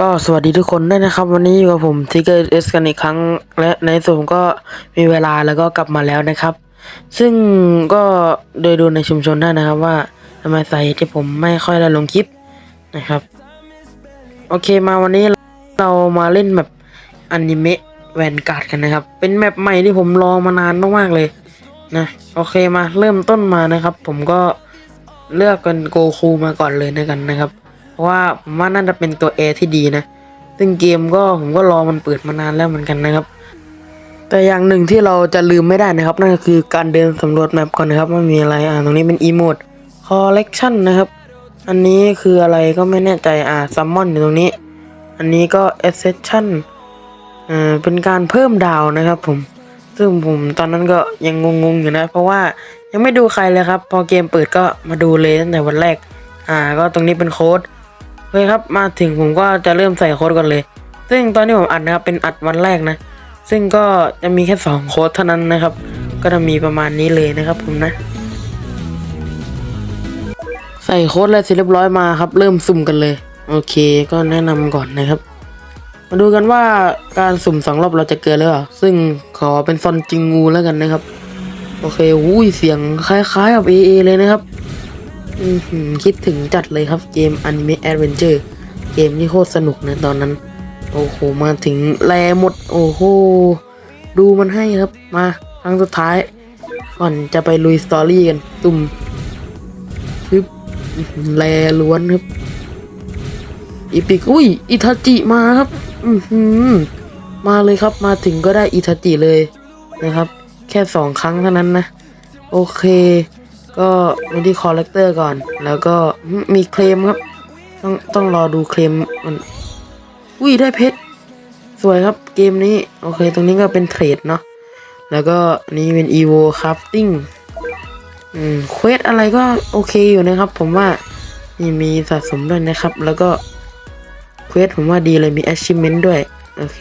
ก็สวัสดีทุกคนด้วยนะครับ วันนี้อยู่กับผมทิกเกอร์เอสกันอีกครั้ง และในส่วนก็มีเวลาแล้วก็กลับมาแล้วนะครับ ซึ่งก็โดยดูในชุมชนได้นะครับว่าทำไมสาเหตุที่ผมไม่ค่อยได้ลงคลิปนะครับ โอเคมาวันนี้เรามาเล่นแบบอนิเมะแวนการ์ดกันนะครับ เป็นแมปใหม่ที่ผมรอมานานมากๆเลยนะโอเคมาเริ่มต้นมานะครับ ผมก็เลือกเป็นโกคูมาก่อนเลยนะกันนะครับ เพราะว่าผมว่าน่าจะเป็นตัว A ที่ดีนะ ซึ่งเกมก็ผมก็รอมันเปิดมานานแล้วเหมือนกันนะครับ แต่อย่างหนึ่งที่เราจะลืมไม่ได้นะครับ นั่นก็คือการเดินสำรวจแมปก่อนนะครับว่ามีอะไรอ่าตรงนี้เป็น emote collection นะครับ อันนี้คืออะไรก็ไม่แน่ใจอ่า summon อยู่ตรงนี้ อันนี้ก็ accession อ่าเป็นการเพิ่มดาวนะครับผมซึ่งผมตอนนั้นก็ยังงงๆอยู่นะ เพราะว่ายังไม่ดูใครเลยครับ พอเกมเปิดก็มาดูเลยตั้งแต่วันแรก อ่า ก็ตรงนี้เป็นโค้ด เคครับมาถึงผมก็จะเริ่มใส่โค้ดก่อนเลย ซึ่งตอนที่ผมอัดนะครับเป็นอัดวันแรกนะ ซึ่งก็จะมีแค่สองโค้ดเท่านั้นนะครับ ก็จะมีประมาณนี้เลยนะครับ ผมนะ ใส่โค้ดอะไรเสร็จเรียบร้อยมาครับ เริ่มสุ่มกันเลย โอเค ก็แนะนำก่อนนะครับ มาดูกันว่าการสุ่มสองรอบเราจะเกินหรือเปล่าซึ่งขอเป็นซอนจิงงูแล้วกันนะครับ โอเคอุ้ยเสียงคล้ายๆกับ AA เอเลยนะครับ คิดถึงจัดเลยครับเกม Anime Adventure เกมที่โคตรสนุกนะตอนนั้น โอ้โห มาถึงแลหมด โอ้โห ดูมันให้ครับ มาครั้งสุดท้าย ก่อนจะไปลุยสตอรี่กัน ตุ่มฮึบแลล้วนครับ อีพิก อุ้ย อิทาจิมาครับ อือหือมาเลยครับ มาถึงก็ได้อิทาจิเลยนะครับ แค่สองครั้งเท่านั้นนะ โอเค ก็มาที่คอลเลกเตอร์ก่อน แล้วก็มีเคลมครับ ต้องต้องรอดูเคลมมันอุ้ยได้เพชรสวยครับเกมนี้โอเค ตรงนี้ก็เป็นเทรดเนาะแล้วก็นนี้เป็น evo crafting อืมเควสอะไรก็โอเคอยู่นะครับ ผมว่านี่มีสะสมด้วยนะครับ แล้วก็เควสผมว่าดีเลยมี achievement ด้วย โอเค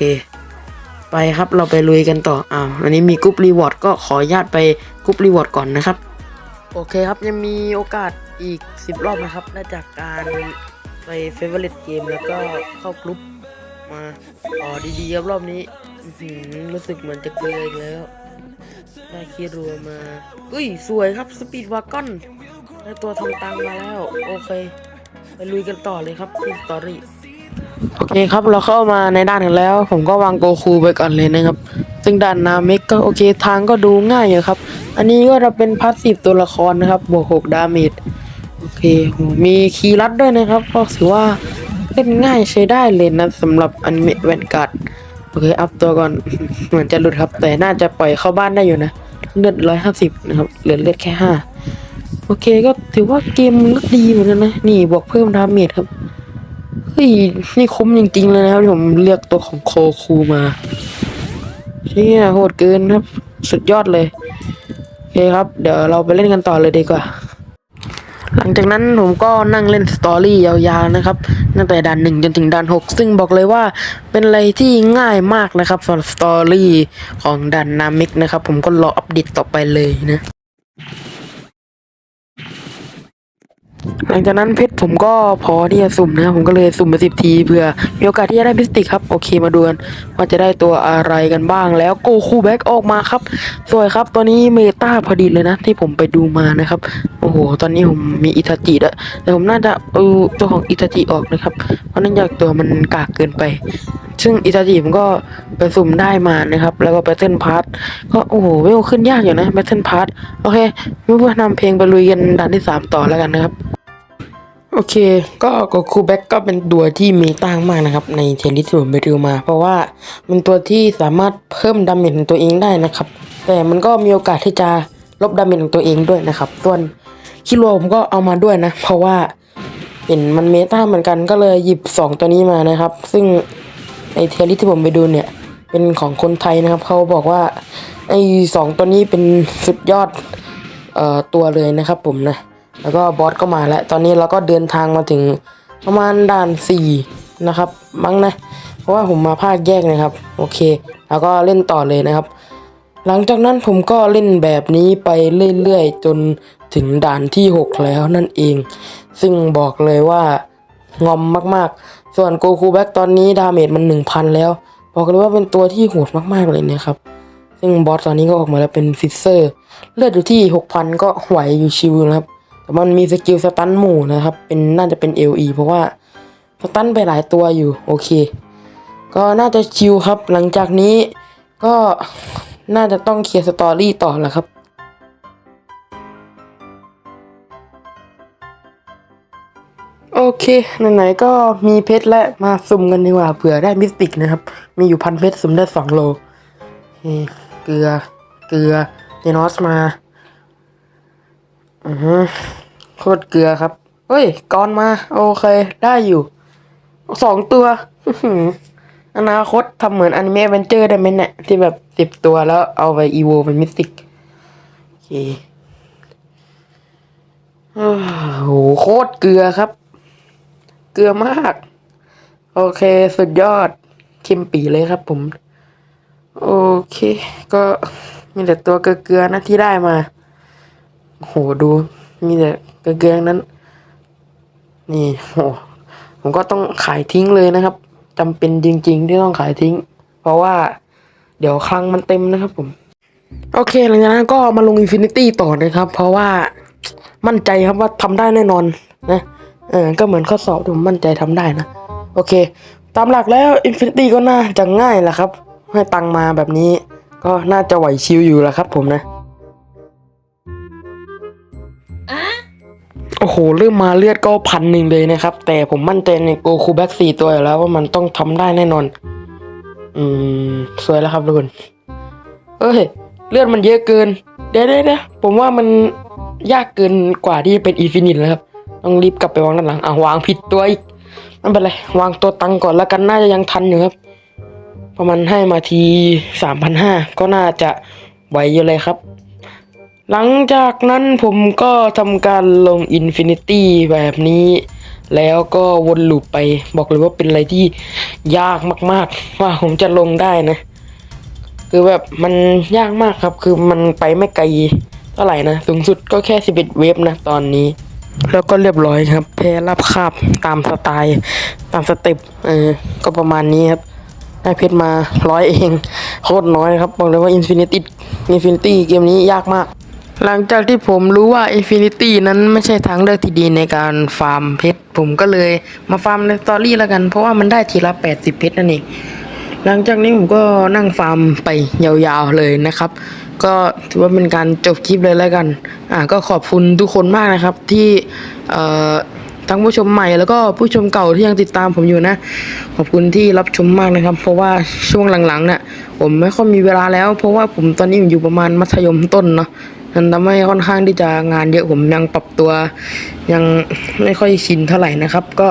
ไปครับเราไปลุยกันต่ออ้าวอันนี้มีกรุ๊ปรีวอร์ดก็ขออนุญาตไปกรุ๊ปรีวอร์ดก่อนนะครับ โอเคครับยังมีโอกาสอีก 10 รอบนะครับได้จากการไปเฟเวอร์เลตเกมแล้วก็เข้ากรุ๊ปมาอ๋อดีๆครับรอบนี้รู้สึกเหมือนจะเกลือแล้วได้คีรัวมาอุ้ยสวยครับสปีดวากอนได้ตัวทำตังมาแล้ว โอเค ไปลุยกันต่อเลยครับที่สตอรี่โอเคครับเราเข้ามาในด้านกันแล้ว ผมก็วางโกคูไปก่อนเลยนะครับ ซึ่งด้านนาเมกก็โอเคทางก็ดูง่ายอยู่ครับ อันนี้ก็จะเป็นพาสซีฟตัวละครนะครับ บวก6ดาเมจโอเคโหมีคีย์ลัดด้วยนะครับ ก็ถือว่าเล่นง่ายใช้ได้เลยนะสำหรับอันเมะแวนการ์ดโอเค อัพตัวก่อน เหมือนจะหลุดครับ แต่น่าจะปล่อยเข้าบ้านได้อยู่นะ เลือดร้อยห้าสิบนะครับ เหลือเลือดแค่ห้าโอเคก็ถือว่าเกมมันก็ดีเหมือนกันนะ นี่บวกเพิ่มดาเมจครับ เฮ้ย นี่คุ้มจริงๆเลยนะครับที่ผมเลือกตัวของโคคูมาเชี่ยโหดเกินครับ สุดยอดเลย เคครับ เดี๋ยวเราไปเล่นกันต่อเลยดีกว่า หลังจากนั้นผมก็นั่งเล่นสตอรี่ยาวๆนะครับตั้งแต่ด่านหนึ่งจนถึงด่านหกซึ่งบอกเลยว่าเป็นอะไรที่ง่ายมากนะครับสำหรับสตอรี่ของด่านนามิกนะครับ ผมก็รออัปเดตต่อไปเลยนะ หลังจากนั้นเพชรผมก็พอที่จะสุ่มนะผมก็เลยสุ่มไปสิบทีเพื่อมีโอกาสที่จะได้พิสติกครับโอเคมาดูกันว่าจะได้ตัวอะไรกันบ้าง แล้วโกคูแบ็กออกมาครับ สวยครับตัวนี้เมตาพอดีเลยนะ ที่ผมไปดูมานะครับ โอ้โห ตอนนี้ผมมีอิทาจิแล้วแต่ผมน่าจะเอาตัวของอิทาจิออกนะครับ เพราะนื่องจากตัวมันกากเกินไป ซึ่งอิตาจิผมก็ไปสุ่มได้มานะครับ แล้วก็แบทเทิลพาร์ทก็โอ้โหเวลขึ้นยากอยู่นะแบทเทิลพาร์ทโอเคไม่พูดนำเพลงไปลุยกันด่านที่ 3 ต่อแล้วกันนะครับ โอเค ก็โกคูแบ็กก็เป็นตัวที่มีตั้งมากนะครับ ในเทนที่ผมไปดูมา เพราะว่าเป็นตัวที่สามารถเพิ่มดาเมจของตัวเองได้นะครับ แต่มันก็มีโอกาสที่จะลบดาเมจของตัวเองด้วยนะครับ ส่วนคิโลผมก็เอามาด้วยนะ เพราะว่าเห็นมันเมตาเหมือนกันก็เลยหยิบ 2 ตัวนี้มานะครับ ซึ่งในเทลิสที่ผมไปดูเนี่ย เป็นของคนไทยนะครับ เขาบอกว่าไอ้สองตัวนี้เป็นสุดยอดเอ่อตัวเลยนะครับผมนะ แล้วก็บอสก็มาแล้ว ตอนนี้เราก็เดินทางมาถึงประมาณด่านสี่นะครับ มั้งนะ เพราะว่าผมมาภาคแยกนะครับ โอเค แล้วก็เล่นต่อเลยนะครับ หลังจากนั้นผมก็เล่นแบบนี้ไปเรื่อยๆ จนถึงด่านที่ 6 แล้วนั่นเอง ซึ่งบอกเลยว่างอมมากๆ ส่วนโกคูแบ็กตอนนี้ดาเมจมัน 1,000 แล้ว บอกเลยว่าเป็นตัวที่โหดมากๆเลยนะครับ ซึ่งบอสตอนนี้ก็ออกมาแล้วเป็นฟิสเซอร์ เลือดอยู่ที่ 6,000 ก็ไหวอยู่ชิวนะครับ แต่มันมีสกิลสตันหมู่นะครับ เป็นน่าจะเป็น LE เพราะว่าสตันไปหลายตัวอยู่โอเค ก็น่าจะชิวครับ หลังจากนี้ก็น่าจะต้องเคลียร์สตอรี่ต่อแล้วครับ โอเคไหนๆก็มีเพชรและมาสุ่มกันดีกว่าเผื่อได้มิสติกนะครับ มีอยู่พันเพชรสุ่มได้สองโลเกลือเกลือเจนอสมา อือฮึโคตรเกลือครับ เฮ้ยกอนมา โอเค ได้อยู่ สองตัวอนาคตทำเหมือนอนิเมะเวนเจอร์ได้ไหมเนี่ย ที่แบบสิบตัวแล้วเอาไปอีโวเป็นมิสติก โอเคอ้โหโคตรเกลือครับ เกลือมาก โอเค สุดยอดเคิมปีเลยครับผม โอเค ก็มีแต่ตัวเกลือๆนะที่ได้มา โหดูมีแต่เกลือๆทั้งนั้น นี่โหผมก็ต้องขายทิ้งเลยนะครับจำเป็นจริง ๆ ที่ต้องขายทิ้ง เพราะว่าเดี๋ยวคลังมันเต็มนะครับผม โอเคหลังจากนั้นก็มาลงอินฟินิตี้ต่อนะครับ เพราะว่ามั่นใจครับว่าทำได้แน่นอนนะเออก็เหมือนข้อสอบที่ผมมั่นใจทำได้นะ โอเค ตามหลักแล้วอินฟินิตี้ก็น่าจะง่ายแหละครับ ให้ตังมาแบบนี้ก็น่าจะไหวชิวอยู่แหละครับผมนะ โอ้โหเริ่มมาเลือดก็พันหนึ่งเลยนะครับ แต่ผมมั่นใจในโกคูแบ็กสี่ตัวแล้วว่ามันต้องทำได้แน่นอน อืม สวยแล้วครับทุกคนเอ้ย เลือดมันเยอะเกิน เดี๋ยวเดี๋ยวผมว่ามันยากเกินกว่าที่จะเป็นอีฟินิตแล้วครับ ต้องรีบกลับไปวางด้านหลังอะวางผิดตัวอีกไม่เป็นไร วางตัวตังก่อนแล้วกันน่าจะยังทันอยู่ครับ ประมาณให้มาทีสามพันห้าก็น่าจะไหวอยู่เลยครับ หลังจากนั้นผมก็ทำการลงอินฟินิตี้แบบนี้ แล้วก็วนลูปไปบอกเลยว่าเป็นอะไรที่ยากมากๆ ว่าผมจะลงได้นะ คือแบบมันยากมากครับ คือมันไปไม่ไกลเท่าไหร่นะ สูงสุดก็แค่ 11 เวฟนะตอนนี้ แล้วก็เรียบร้อยครับ แพ้รับคาบตามสไตล์ ตามสเต็ปเออ ก็ประมาณนี้ครับได้เพชรมาร้อยเอง โคตรน้อยครับ บอกเลยว่า Infinity Infinity เกมนี้ยากมาก หลังจากที่ผมรู้ว่า Infinity นั้นไม่ใช่ทางเลือกที่ดีในการฟาร์มเพชร ผมก็เลยมาฟาร์มในสตอรี่แล้วกัน เพราะว่ามันได้ทีละ 80 เพชรนั่นเอง หลังจากนี้ผมก็นั่งฟาร์มไปยาวๆเลยนะครับ ก็ถือว่าเป็นการจบคลิปเลยแล้วกัน อ่าก็ขอบคุณทุกคนมากนะครับที่เอ่อทั้งผู้ชมใหม่แล้วก็ผู้ชมเก่าที่ยังติดตามผมอยู่นะ ขอบคุณที่รับชมมากนะครับ เพราะว่าช่วงหลังๆเนี่ยผมไม่ค่อยมีเวลาแล้ว เพราะว่าผมตอนนี้อยู่ประมาณมัธยมต้นเนาะ นั่นทำให้ค่อนข้างที่จะงานเยอะผมยังปรับตัว ยังไม่ค่อยชินเท่าไหร่นะครับ ก็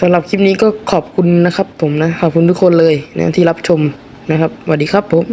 สำหรับคลิปนี้ก็ขอบคุณนะครับ ผมนะขอบคุณทุกคนเลยนะที่รับชมนะครับสวัสดีครับผม